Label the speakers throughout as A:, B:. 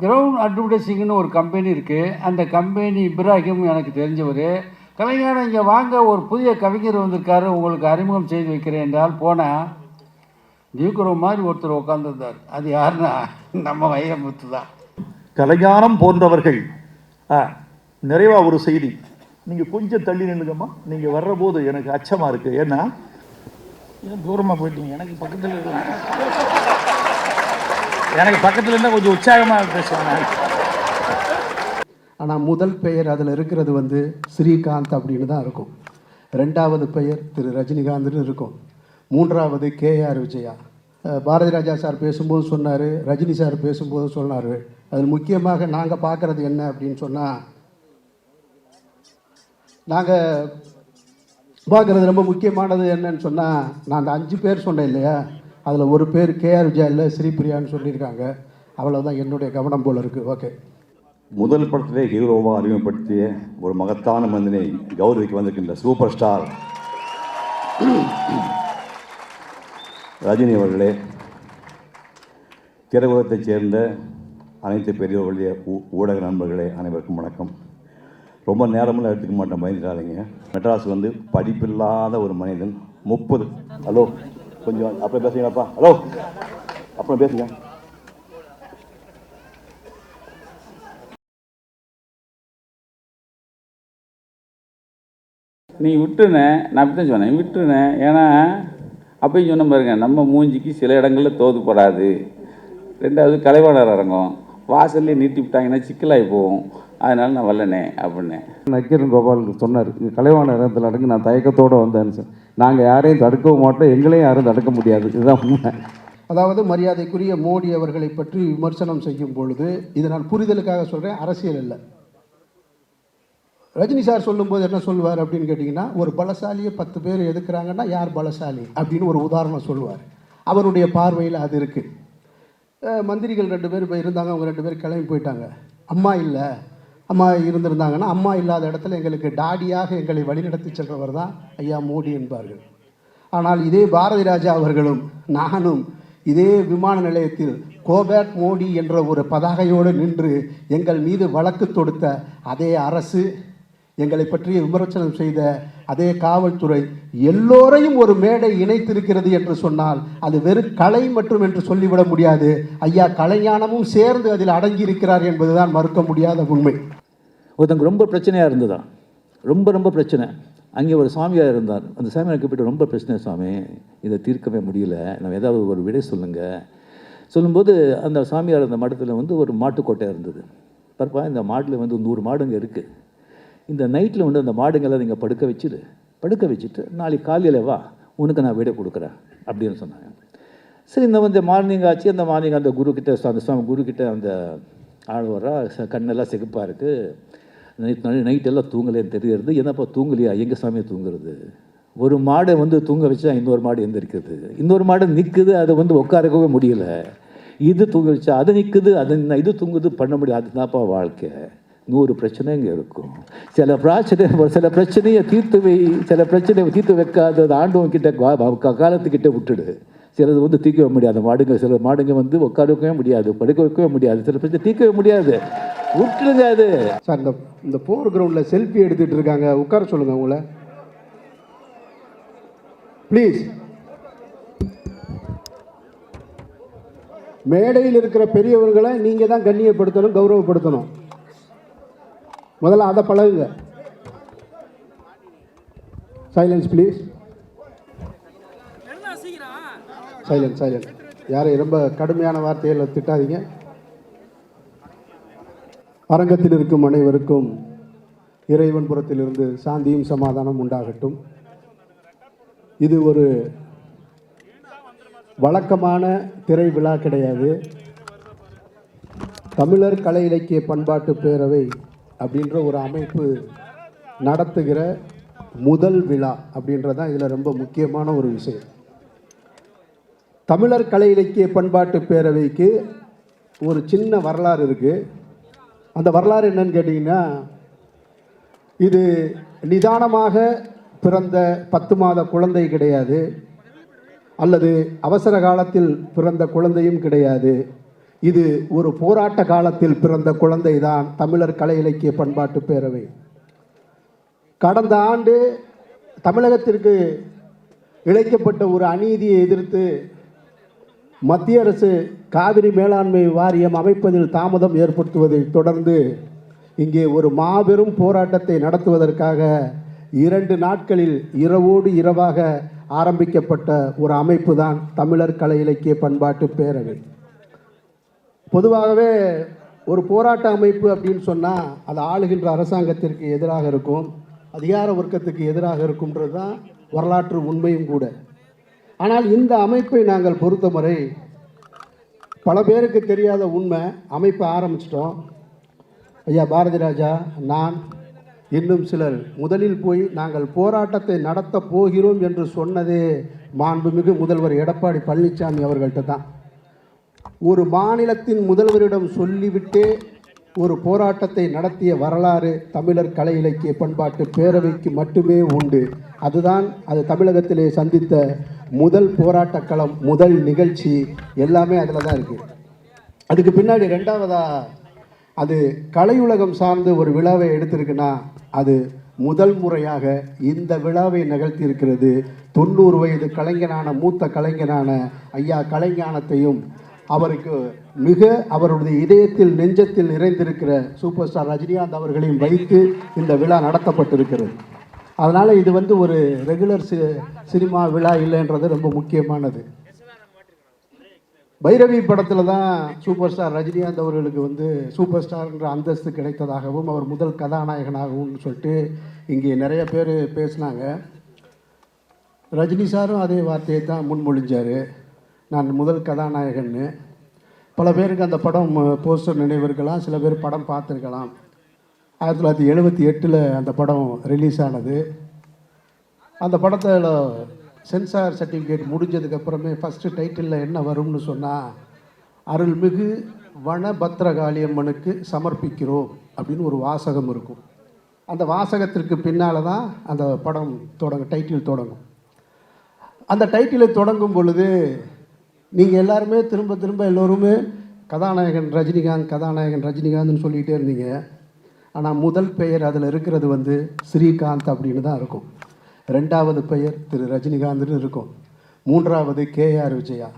A: Ground அட்வர்டைஸிங்னு ஒரு company இருக்குது அந்த கம்பெனி இப்ராஹிம் எனக்கு தெரிஞ்சவர். கலைஞர் இங்கே வாங்க ஒரு புதிய கவிஞர் வந்திருக்காரு. உங்களுக்கு அறிமுகம் செய்து வைக்கிறேன் என்றால் போனால் நியூக்ரோ மாதிரி ஒருத்தர் உட்காந்துருந்தார் அது யாருன்னா நம்ம வைரமுத்து தான்.
B: கலைஞானம் போன்றவர்கள் ஆ நிறைவாக ஒரு செய்தி. நீங்கள் கொஞ்சம் தள்ளி நின்றுங்கம்மா நீங்கள் வர்றபோது எனக்கு அச்சமாக இருக்குது ஏன்னா
C: தூரமாக போயிட்டீங்க? எனக்கு பக்கத்தில் இருக்கு. எனக்கு பக்கத்தில் இருந்தால் கொஞ்சம் உற்சாகமாக பேசுவேன்
D: ஆனால் முதல் பெயர் அதில் இருக்கிறது வந்து ஸ்ரீகாந்த் அப்படின்னு தான் இருக்கும். ரெண்டாவது பெயர் திரு ரஜினிகாந்த்னு இருக்கும். மூன்றாவது K R Vijaya. Bharathi Raja sir பேசும்போது சொன்னார் ரஜினி சார் பேசும்போது சொன்னார். அதில் முக்கியமாக நாங்கள் பார்க்குறது என்ன அப்படின்னு சொன்னால் நாங்கள் பார்க்குறது ரொம்ப முக்கியமானது என்னன்னு சொன்னால் நான் அந்த அஞ்சு பேர் சொன்னேன் இல்லையா? அதில் ஒரு பேர் கேஆர் விஜயா ஸ்ரீபிரியான்னு சொல்லியிருக்காங்க. அவ்வளோதான் என்னுடைய கவனம் போல் இருக்குது ஓகே.
E: முதல் படத்திலே ஹீரோவாக அறிமுகப்படுத்திய ஒரு மகத்தான மனிதனை கௌரவிக்க வந்திருக்கின்ற சூப்பர் ஸ்டார் ரஜினி அவர்களே திரையுலகத்தைச் சேர்ந்த அனைத்து பெரியவர்களுடைய ஊடக நண்பர்களே அனைவருக்கும் வணக்கம். ரொம்ப நேரமெல்லாம் எடுத்துக்க மாட்டேன் பயந்துடாதீங்க. மெட்ராஸ் வந்து படிப்பில்லாத ஒரு மனிதன். முப்பது ஹலோ? கொஞ்சம் அப்புறம் பேசுங்கப்பா ஹலோ அப்புறம் பேசுங்க
F: நீ விட்டுருனேன் நான் அப்படி தான் சொன்னேன். விட்டுருனேன் ஏன்னா அப்பயும் சொன்ன பாருங்க நம்ம மூஞ்சிக்கு சில இடங்களில் தோதுப்படாது ரெண்டாவது கலைவாணர் அரங்கம். வாசல்லே நீட்டி விட்டாங்கன்னா சிக்கலாகி போகும். அதனால நான் வரலனே அப்படின்னேன்
G: நக்கீரன் கோபால் சொன்னார் கலைவாணர் இடத்துல அடங்கு நான் தயக்கத்தோடு வந்தேன்னு சார் நாங்கள் யாரையும் தடுக்கவும் மாட்டோம் எங்களையும் யாரும் தடுக்க முடியாது இதுதான் உண்மை.
D: அதாவது மரியாதைக்குரிய மோடி அவர்களை பற்றி விமர்சனம் செய்யும் பொழுது இதை நான் புரிதலுக்காக சொல்கிறேன் அரசியல் இல்லை ரஜினி சார் சொல்லும்போது என்ன சொல்லுவார் அப்படின்னு கேட்டிங்கன்னா ஒரு பலசாலியை பத்து பேர் எதுக்குறாங்கன்னா யார் பலசாலி? அப்படின்னு ஒரு உதாரணம் சொல்லுவார் அவருடைய பார்வையில் அது இருக்குது மந்திரிகள் ரெண்டு பேர் போய் இருந்தாங்க அவங்க ரெண்டு பேர் கிளம்பி போயிட்டாங்க. அம்மா இல்லை. அம்மா இருந்திருந்தாங்கன்னா அம்மா இல்லாத இடத்துல எங்களுக்கு டாடியாக எங்களை வழிநடத்தி செல்றவர் தான் ஐயா மோடி என்பார்கள். ஆனால் இதே பாரதி ராஜா அவர்களும் நானும் இதே விமான நிலையத்தில் கோபேட் மோடி என்ற ஒரு பதாகையோடு நின்று எங்கள் மீது வழக்கு தொடுத்த அதே அரசு எங்களை பற்றி விமர்சனம் செய்த அதே காவல்துறை எல்லோரையும் ஒரு மேடை இணைத்திருக்கிறது என்று சொன்னால் அது வெறும் கலை மற்றும் என்று சொல்லிவிட முடியாது. ஐயா கலைஞானமும் சேர்ந்து அதில் அடங்கியிருக்கிறார் என்பதுதான் மறுக்க முடியாத உண்மை.
H: ஒருத்தங்க ரொம்ப பிரச்சனையாக இருந்ததான் ரொம்ப ரொம்ப பிரச்சனை. அங்கே ஒரு சாமியார் இருந்தார். அந்த சாமியார் கூப்பிட்டு ரொம்ப பிரச்சனை சாமி இதை தீர்க்கவே முடியல. நம்ம ஏதாவது ஒரு விடை சொல்லுங்கள் சொல்லும்போது அந்த சாமியார் அந்த மடத்தில் வந்து ஒரு மாட்டுக்கோட்டை இருந்தது. பாருப்பா இந்த மாட்டில் வந்து நூறு மாடுங்க இருக்குது இந்த நைட்டில் வந்து அந்த மாடுங்கெல்லாம் நீங்கள் படுக்க வச்சுடு படுக்க வச்சுட்டு நாளைக்கு காலையில் வா உனக்கு நான் விடை கொடுக்குறேன். அப்படின்னு சொன்னாங்க. சரி இந்த வந்து மார்னிங் ஆச்சு. அந்த மார்னிங் அந்த குரு அந்த சுவாமி குருக்கிட்ட அந்த ஆள் வர்றா. ச- கண்ணெல்லாம் சிகப்பாக இருக்குது நைட் நைட்டெல்லாம் தூங்கலேன்னு தெரியறது என்னப்பா தூங்கலையா? எங்கள் சாமியை தூங்குறது? ஒரு மாடை வந்து தூங்க வச்சா இன்னொரு மாடு எந்திரிக்குது இன்னொரு மாடு நிற்குது அதை வந்து உட்காரக்கவே முடியல. இது தூங்க வச்சா அது நிற்குது அது இது தூங்குது பண்ண முடியாது. அதுதான்ப்பா வாழ்க்கை. நூறு பிரச்சனைங்க இருக்கும். சில பிரச்சனை சில பிரச்சனையை தீர்த்து வை சில பிரச்சனையை தீர்த்து வைக்காத ஆண்டவன் கிட்ட காலத்துக்கிட்ட விட்டுடு. சிலது வந்து தீக்கவே முடியாது. மாடுங்க சில மாடுங்க வந்து உட்கார வைக்கவே முடியாது படுக்க வைக்கவே முடியாது. சில பிரச்சனை தீக்கவே முடியாது. விட்டுருங்க அது.
D: சார் இந்த இந்த போர் கிரவுண்டில் செல்ஃபி எடுத்துகிட்டு இருக்காங்க. உட்கார சொல்லுங்கள் உங்களை. ப்ளீஸ் மேடையில் இருக்கிற பெரியவர்களை நீங்கள் தான் கண்ணியப்படுத்தணும் கௌரவப்படுத்தணும். முதல்ல அதை பழகுங்க. சைலன்ஸ் ப்ளீஸ் சைலன்ஸ் சைலன்ஸ் யாரையும் ரொம்ப கடுமையான வார்த்தைகளை திட்டாதீங்க. அரங்கத்தில் இருக்கும் அனைவருக்கும் இறைவன் புறத்திலிருந்து சாந்தியும் சமாதானம் உண்டாகட்டும். இது ஒரு வழக்கமான திரை விழா கிடையாது. தமிழர் கலை இலக்கிய பண்பாட்டு பேரவை அப்படின்ற ஒரு அமைப்பு நடத்துகிற முதல் விழா அப்படின்றதான் இதில் ரொம்ப முக்கியமான ஒரு விஷயம். தமிழர் கலை இலக்கிய பண்பாட்டு பேரவைக்கு ஒரு சின்ன வரலாறு இருக்குது அந்த வரலாறு என்னன்னு கேட்டிங்கன்னா இது நிதானமாக பிறந்த பத்து மாத குழந்தை கிடையாது. அல்லது அவசர காலத்தில் பிறந்த குழந்தையும் கிடையாது. இது ஒரு போராட்ட காலத்தில் பிறந்த குழந்தை தான் தமிழர் கலை இலக்கிய பண்பாட்டு பேரவை. கடந்த ஆண்டு தமிழகத்திற்கு இழைக்கப்பட்ட ஒரு அநீதியை எதிர்த்து மத்திய அரசு காவிரி மேலாண்மை வாரியம் அமைப்பதில் தாமதம் ஏற்படுத்துவதை தொடர்ந்து இங்கே ஒரு மாபெரும் போராட்டத்தை நடத்துவதற்காக இரண்டு நாட்களில் இரவோடு இரவாக ஆரம்பிக்கப்பட்ட ஒரு அமைப்பு தான் தமிழர் கலை இலக்கிய பண்பாட்டு பேரவை. பொதுவாகவே ஒரு போராட்ட அமைப்பு அப்படின்னு சொன்னால் அது ஆளுகின்ற அரசாங்கத்திற்கு எதிராக இருக்கும் அதிகார வர்க்கத்துக்கு எதிராக இருக்கும்ன்றது தான் வரலாற்று உண்மையும் கூட. ஆனால் இந்த அமைப்பை நாங்கள் பொறுத்தவரை பல பேருக்கு தெரியாத உண்மை அமைப்பை ஆரம்பிச்சிட்டோம். ஐயா பாரதி ராஜா நான் இன்னும் சிலர். முதலில் போய் நாங்கள் போராட்டத்தை நடத்த போகிறோம் என்று சொன்னதே மாண்புமிகு முதல்வர் எடப்பாடி பழனிசாமி அவர்கள்ட்ட தான். ஒரு மாநிலத்தின் முதல்வரிடம் சொல்லிவிட்டே ஒரு போராட்டத்தை நடத்திய வரலாறு தமிழர் கலை இலக்கிய பண்பாட்டு பேரவைக்கு மட்டுமே உண்டு. அதுதான் அது தமிழகத்திலே சந்தித்த முதல் போராட்டக்களம் முதல் நிகழ்ச்சி எல்லாமே அதில் தான் இருக்குது அதுக்கு பின்னாடி ரெண்டாவதாக அது கலையுலகம் சார்ந்து ஒரு விழாவை எடுத்திருக்குன்னா அது முதல் முறையாக இந்த விழாவை நிகழ்த்தி இருக்கிறது தொண்ணூறு வயது கலைஞனான மூத்த கலைஞனான ஐயா கலைஞானத்தையும் அவருக்கு மிக அவருடைய இதயத்தில் நெஞ்சத்தில் நிறைந்திருக்கிற சூப்பர் ஸ்டார் ரஜினிகாந்த் அவர்களையும் வைத்து இந்த விழா நடத்தப்பட்டிருக்கிறது. அதனால் இது வந்து ஒரு ரெகுலர் சி சினிமா விழா இல்லைன்றது ரொம்ப முக்கியமானது. பைரவி படத்தில் தான் சூப்பர் ஸ்டார் ரஜினிகாந்த் அவர்களுக்கு வந்து சூப்பர் ஸ்டார்ன்ற அந்தஸ்து கிடைத்ததாகவும் அவர் முதல் கதாநாயகனாகவும் சொல்லிட்டு இங்கே நிறைய பேர் பேசினாங்க. ரஜினி சாரும் அதே வார்த்தையை தான் முன்மொழிஞ்சார். நான் முதல் கதாநாயகன்னு. பல பேருக்கு அந்த படம் போஸ்டர் நினைவிருக்கலாம் சில பேர் படம் பார்த்துருக்கலாம். ஆயிரத்தி தொள்ளாயிரத்தி எழுபத்தி எட்டில் அந்த படம் ரிலீஸ் ஆனது. அந்த படத்தில் சென்சார் சர்டிஃபிகேட் முடிஞ்சதுக்கப்புறமே ஃபஸ்ட்டு டைட்டிலில் என்ன வரும்னு சொன்னால் அருள்மிகு வனபத்ரகாளியம்மனுக்கு சமர்ப்பிக்கிறோம் அப்படின்னு ஒரு வாசகம் இருக்கும். அந்த வாசகத்திற்கு பின்னால் தான் அந்த படம் தொடங்கும் டைட்டில் தொடங்கும். அந்த டைட்டிலை தொடங்கும் பொழுது நீங்கள் எல்லாருமே திரும்ப திரும்ப எல்லோருமே கதாநாயகன் ரஜினிகாந்த் கதாநாயகன் ரஜினிகாந்த்னு சொல்லிகிட்டே இருந்தீங்க. ஆனால் முதல் பெயர் அதில் இருக்கிறது வந்து ஸ்ரீகாந்த் அப்படின்னு தான் இருக்கும். ரெண்டாவது பெயர் திரு ரஜினிகாந்த்னு இருக்கும். மூன்றாவது கேஆர் விஜயா.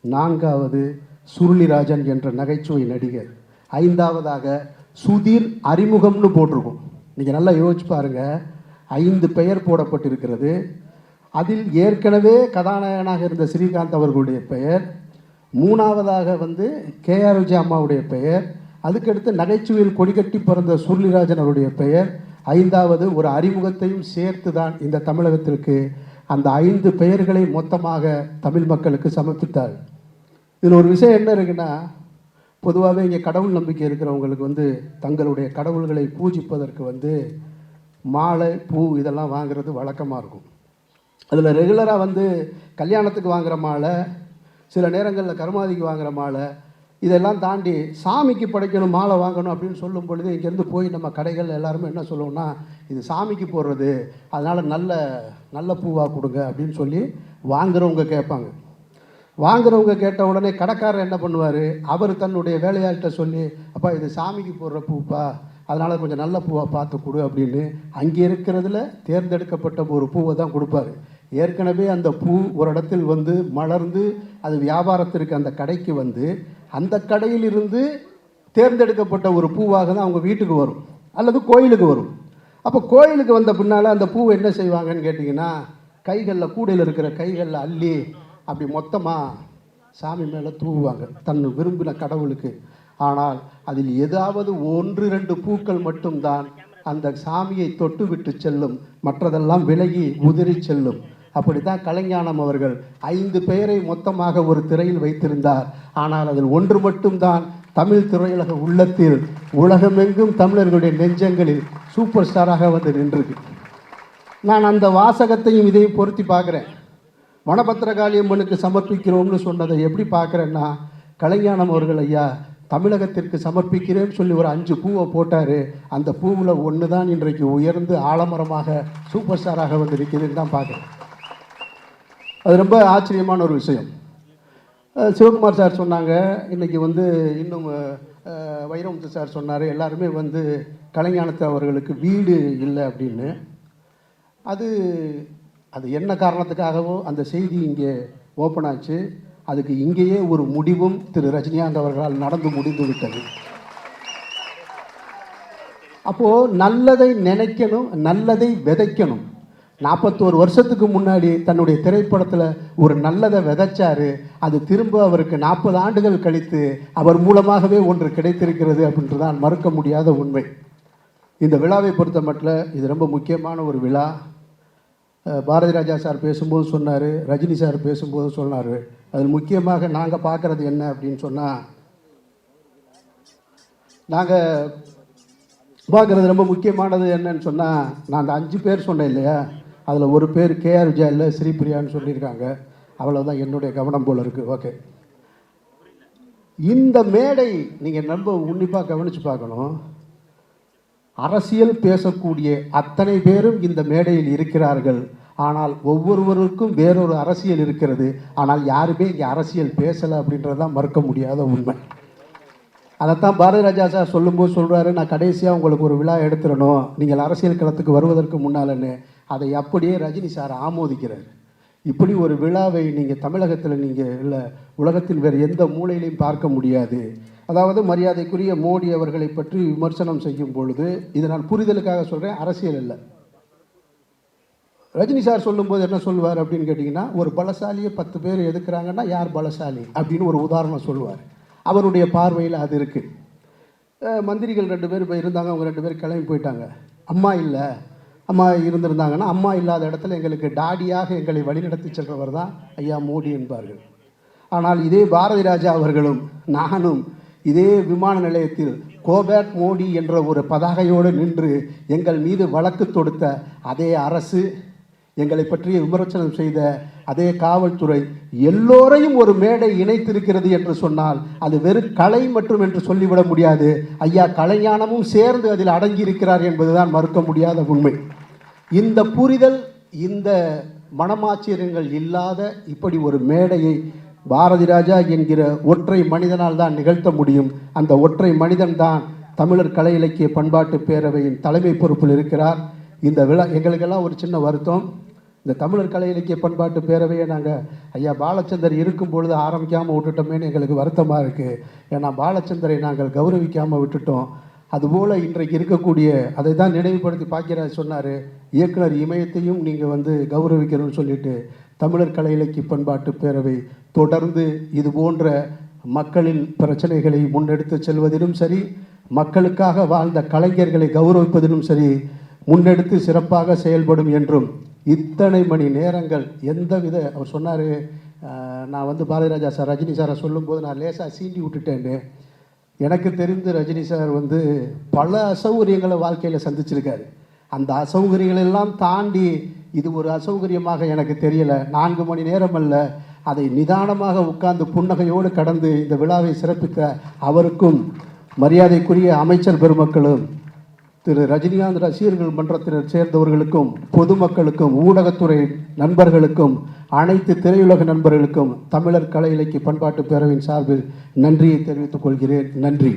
D: நான்காவது சுருளிராஜன் என்ற நகைச்சுவை நடிகர். ஐந்தாவதாக சுதீர் அறிமுகம்னு போட்டிருக்கும். நீங்கள் நல்லா யோசிச்சு பாருங்கள் ஐந்து பெயர் போடப்பட்டிருக்கிறது. அதில் ஏற்கனவே கதாநாயகனாக இருந்த ஸ்ரீகாந்த் அவர்களுடைய பெயர். மூணாவதாக வந்து கேஆர் விஜய் அம்மாவுடைய பெயர். அதுக்கடுத்து நகைச்சுவையில் கொடிகட்டி பிறந்த சுருளிராஜன் அவருடைய பெயர். ஐந்தாவது ஒரு அறிமுகத்தையும் சேர்த்து தான் இந்த தமிழகத்திற்கு அந்த ஐந்து பெயர்களை மொத்தமாக தமிழ் மக்களுக்கு சமர்ப்பித்தார் இதில் ஒரு விஷயம் என்ன இருக்குன்னா பொதுவாகவே இங்கே கடவுள் நம்பிக்கை இருக்கிறவங்களுக்கு வந்து தங்களுடைய கடவுள்களை பூஜிப்பதற்கு வந்து மாலை பூ இதெல்லாம் வாங்குறது வழக்கமாக இருக்கும். அதில் ரெகுலராக வந்து கல்யாணத்துக்கு வாங்குகிற மாலை சில நேரங்களில் கருமாதிக்கு வாங்குகிற மாலை இதெல்லாம் தாண்டி சாமிக்கு படைக்கணும் மாலை வாங்கணும் அப்படின்னு சொல்லும் பொழுது இங்கேருந்து போய் நம்ம கடைகள் எல்லாருமே என்ன சொல்லுவோம்னா இது சாமிக்கு போடுறது அதனால் நல்ல நல்ல பூவாக கொடுங்க அப்படின்னு சொல்லி வாங்குறவங்க கேட்பாங்க. வாங்குறவங்க கேட்ட உடனே கடைக்காரர் என்ன பண்ணுவார்? அவர் தன்னுடைய வேலையாள்கிட்ட சொல்லி அப்பா இது சாமிக்கு போடுற பூப்பா அதனால் கொஞ்சம் நல்ல பூவாக பார்த்து கொடு அப்படின்னு அங்கே இருக்கிறதுல தேர்ந்தெடுக்கப்பட்ட ஒரு பூவை தான் கொடுப்பாரு. ஏற்கனவே அந்த பூ ஒரு இடத்தில் வந்து மலர்ந்து அது வியாபாரத்திற்கு அந்த கடைக்கு வந்து அந்த கடையிலிருந்து தேர்ந்தெடுக்கப்பட்ட ஒரு பூவாக தான் அவங்க வீட்டுக்கு வரும் அல்லது கோயிலுக்கு வரும். அப்போ கோயிலுக்கு வந்த பின்னால் அந்த பூவை என்ன செய்வாங்கன்னு கேட்டிங்கன்னா கைகளில் கூடையில் இருக்கிற கைகளில் அள்ளி அப்படி மொத்தமாக சாமி மேலே தூவுவாங்க தன் விரும்பின கடவுளுக்கு. ஆனால் அதில் ஏதாவது ஒன்று ரெண்டு பூக்கள் மட்டும்தான் அந்த சாமியை தொட்டு விட்டு செல்லும். மற்றதெல்லாம் விலகி உதிரி செல்லும். அப்படித்தான் கலைஞானம் அவர்கள் ஐந்து பெயரை மொத்தமாக ஒரு திரையில் வைத்திருந்தார். ஆனால் அதில் ஒன்று மட்டும்தான் தமிழ் திரையுலக உள்ளத்தில் உலகமெங்கும் தமிழர்களுடைய நெஞ்சங்களில் சூப்பர் ஸ்டாராக வந்து நின்றுது நான் அந்த வாசகத்தையும் இதையும் பொருத்தி பார்க்குறேன். வனபத்திரகாளியம்மனுக்கு சமர்ப்பிக்கிறோம்னு சொன்னதை எப்படி பார்க்குறேன்னா கலைஞானம் அவர்கள் ஐயா தமிழகத்திற்கு சமர்ப்பிக்கிறேன்னு சொல்லி ஒரு அஞ்சு பூவை போட்டார். அந்த பூவில் ஒன்று தான் இன்றைக்கு உயர்ந்து ஆலமரமாக சூப்பர் ஸ்டாராக வந்து நிற்கிதுன்னு தான் பார்க்குறேன். அது ரொம்ப ஆச்சரியமான ஒரு விஷயம். சிவகுமார் சார் சொன்னாங்க இன்னைக்கு வந்து இன்னும் வைரமுத்து சார் சொன்னார் எல்லாருமே வந்து கலைஞானத்து அவர்களுக்கு வீடு இல்லை அப்படின்னு. அது அது என்ன காரணத்துக்காகவோ அந்த செய்தி இங்கே ஓப்பன் ஆச்சு. அதுக்கு இங்கேயே ஒரு முடிவும் திரு. ரஜினிகாந்த் அவர்களால் நடந்து முடிந்து விட்டது. அப்போது நல்லதை நினைக்கணும் நல்லதை விதைக்கணும். நாற்பத்தோரு வருஷத்துக்கு முன்னாடி தன்னுடைய திரைப்படத்தில் ஒரு நல்லதை விதைச்சாரு. அது திரும்ப அவருக்கு நாற்பது ஆண்டுகள் கழித்து அவர் மூலமாகவே ஒன்று கிடைத்திருக்கிறது அப்படின்றதான் மறுக்க முடியாத உண்மை. இந்த விழாவை பொறுத்த மட்டும் இது ரொம்ப முக்கியமான ஒரு விழா. பாரதி ராஜா சார் பேசும்போது சொன்னார் ரஜினி சார் பேசும்போது சொன்னார். அதில் முக்கியமாக நாங்கள் பார்க்குறது என்ன அப்படின்னு சொன்னால் நாங்கள் பார்க்குறது ரொம்ப முக்கியமானது என்னன்னு சொன்னால் நான் அந்த அஞ்சு பேர் சொன்னேன் இல்லையா? அதில் ஒரு பேர் கேஆர் விஜயா இல்லை ஸ்ரீபிரியான்னு சொல்லியிருக்காங்க. அவ்வளோதான் என்னுடைய கவனம் போல் இருக்குது ஓகே. இந்த மேடை நீங்கள் ரொம்ப உன்னிப்பாக கவனித்து பார்க்கணும். அரசியல் பேசக்கூடிய அத்தனை பேரும் இந்த மேடையில் இருக்கிறார்கள். ஆனால் ஒவ்வொருவருக்கும் வேறொரு அரசியல் இருக்கிறது. ஆனால் யாருமே இங்கே அரசியல் பேசலை அப்படின்றதான் மறுக்க முடியாத உண்மை. அதைத்தான் பாரதி ராஜா சார் சொல்லும்போது சொல்கிறாரு நான் கடைசியாக உங்களுக்கு ஒரு விழா எடுத்துடணும். நீங்கள் அரசியல் களத்துக்கு வருவதற்கு முன்னாலன்னு. அதை அப்படியே ரஜினி சார் ஆமோதிக்கிறார். இப்படி ஒரு விழாவை நீங்கள் தமிழகத்தில் நீங்கள் இல்லை உலகத்தில் வேறு எந்த மூலையிலையும் பார்க்க முடியாது. அதாவது மரியாதைக்குரிய மோடி அவர்களை பற்றி விமர்சனம் செய்யும் பொழுது இதை நான் புரிதலுக்காக சொல்கிறேன் அரசியல் இல்லை. ரஜினி சார் சொல்லும்போது என்ன சொல்லுவார் அப்படின்னு கேட்டிங்கன்னா ஒரு பலசாலியை பத்து பேர் எதுக்குறாங்கன்னா யார் பலசாலி? அப்படின்னு ஒரு உதாரணம் சொல்லுவார். அவருடைய பார்வையில் அது இருக்குது மந்திரிகள் ரெண்டு பேர் இப்போ இருந்தாங்க அவங்க ரெண்டு பேர் கிளம்பி போயிட்டாங்க. அம்மா இல்லை. அம்மா இருந்திருந்தாங்கன்னா அம்மா இல்லாத இடத்துல எங்களுக்கு டாடியாக எங்களை வழிநடத்தி சென்றவர் தான் ஐயா மோடி என்பார்கள். ஆனால் இதே பாரதி ராஜா அவர்களும் நானும் இதே விமான நிலையத்தில் கோபேட் மோடி என்ற ஒரு பதாகையோடு நின்று எங்கள் மீது வழக்கு தொடுத்த அதே அரசு எங்களை பற்றிய விமர்சனம் செய்த அதே காவல்துறை எல்லோரையும் ஒரு மேடை இணைத்திருக்கிறது என்று சொன்னால் அது வெறும் கலை மட்டும் என்று சொல்லிவிட முடியாது. ஐயா கலைஞானமும் சேர்ந்து அதில் அடங்கியிருக்கிறார் என்பதுதான் மறுக்க முடியாத உண்மை. இந்த புரிதல் இந்த மனமாச்சரியங்கள் இல்லாத இப்படி ஒரு மேடையை பாரதி ராஜா என்கிற ஒற்றை மனிதனால் தான் நிகழ்த்த முடியும். அந்த ஒற்றை மனிதன் தான் தமிழர் கலை இலக்கிய பண்பாட்டு பேரவையின் தலைமை பொறுப்பில் இருக்கிறார். இந்த விழா எங்களுக்கெல்லாம் ஒரு சின்ன வருத்தம். இந்த தமிழர் கலை இலக்கிய பண்பாட்டு பேரவையை நாங்கள் ஐயா பாலச்சந்தர் இருக்கும் பொழுது ஆரம்பிக்காமல் விட்டுட்டோமேன்னு எங்களுக்கு வருத்தமாக இருக்குது ஏன்னா பாலச்சந்தரை நாங்கள் கௌரவிக்காமல் விட்டுட்டோம். அதுபோல் இன்றைக்கு இருக்கக்கூடிய அதை தான் நினைவுபடுத்தி பாக்கியராஜ் சொன்னார் இயக்குனர் இமயத்தையும் நீங்கள் வந்து கௌரவிக்கணும்னு சொல்லிட்டு தமிழர் கலை இலக்கிய பண்பாட்டு பேரவை தொடர்ந்து இது போன்ற மக்களின் பிரச்சனைகளை முன்னெடுத்து செல்வதிலும் சரி மக்களுக்காக வாழ்ந்த கலைஞர்களை கௌரவிப்பதிலும் சரி முன்னெடுத்து சிறப்பாக செயல்படும் என்றும் இத்தனை மணி நேரங்கள் எந்தவித அவர் சொன்னார் நான் வந்து பாரதிராஜா சார் ரஜினி சாரை சொல்லும்போது நான் லேசாக சீண்டி விட்டுட்டேன்னு. எனக்கு தெரிந்து ரஜினி சார் வந்து பல அசௌகரியங்களை வாழ்க்கையில் சந்திச்சிருக்காரு. அந்த அசௌகரியங்களெல்லாம் தாண்டி இது ஒரு அசௌகரியமாக எனக்கு தெரியலை. நான்கு மணி நேரம் அல்ல அதை நிதானமாக உட்கார்ந்து புன்னகையோடு கடந்து இந்த விழாவை சிறப்பித்த அவருக்கும் மரியாதைக்குரிய அமைச்சர் பெருமக்களும் திரு ரஜினிகாந்த் ரசிகர்கள் மன்றத்தினர் சேர்ந்தவர்களுக்கும் பொதுமக்களுக்கும் ஊடகத்துறை நண்பர்களுக்கும் அனைத்து திரையுலக நண்பர்களுக்கும் தமிழர் கலை இலக்கிய பண்பாட்டு பேரவையின் சார்பில் நன்றியை தெரிவித்துக் கொள்கிறேன். நன்றி.